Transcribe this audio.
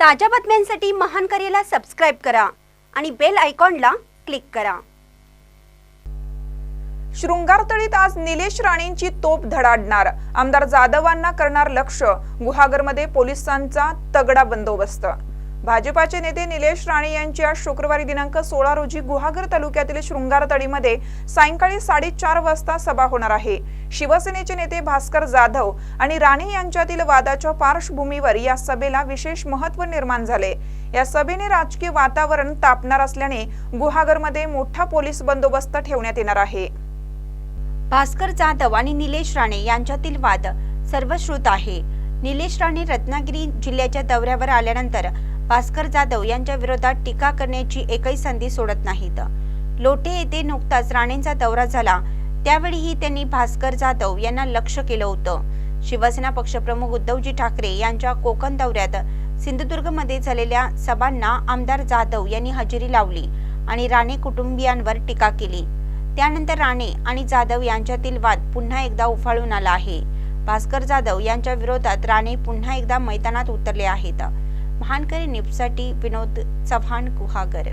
ताज्या बातम्यांसाठी महान करेला सबस्क्राईब करा आणि बेल आयकॉनला क्लिक करा. शृंगारतळीत आज निलेश राणेंची तोप धडाडणार. आमदार जाधवांना करणार लक्ष. गुहागरमध्ये पोलिसांचा तगडा बंदोबस्त. भाजपाचे नेते निलेश राणे यांची आज शुक्रवारी दिनांक सोळा रोजी गुहागर तालुक्यातील शृंगारतळीमध्ये सायंकाळी साडेचार वाजता सभा होणार आहे. शिवसेनेचे नेते भास्कर जाधव आणि राणे यांच्यातील वादाच्या पार्श्वभूमीवर या सभेला विशेष महत्त्व निर्माण झाले. या सभेने राजकीय वातावरण तापणार असल्याने गुहागरमध्ये मोठा पोलीस बंदोबस्त ठेवण्यात येणार आहे. भास्कर जाधव आणि निलेश राणे यांच्यातील वाद सर्वश्रुत आहे. निलेश राणे रत्नागिरी जिल्ह्याच्या दौऱ्यावर आल्यानंतर भास्कर जाधव यांच्या विरोधात टीका करण्याची एकही संधी सोडत नाहीत. लोटे येथे नुकताच राणेंचा दौरा झाला. त्यावेळीही त्यांनी भास्कर जाधव यांना लक्ष केलं होतं. शिवसेना पक्षप्रमुख उद्धवजी ठाकरे यांच्या कोकण दौऱ्यात सिंधुदुर्गमध्ये झालेल्या सभांना आमदार जाधव यांनी हजेरी लावली आणि राणे कुटुंबियांवर टीका केली. त्यानंतर राणे आणि जाधव यांच्यातील वाद पुन्हा एकदा उफाळून आला आहे. भास्कर जाधव यांच्या विरोधात राणे पुन्हा एकदा मैदानात उतरले आहेत. महानकरी निपसाठी विनोद चव्हाण गुहागर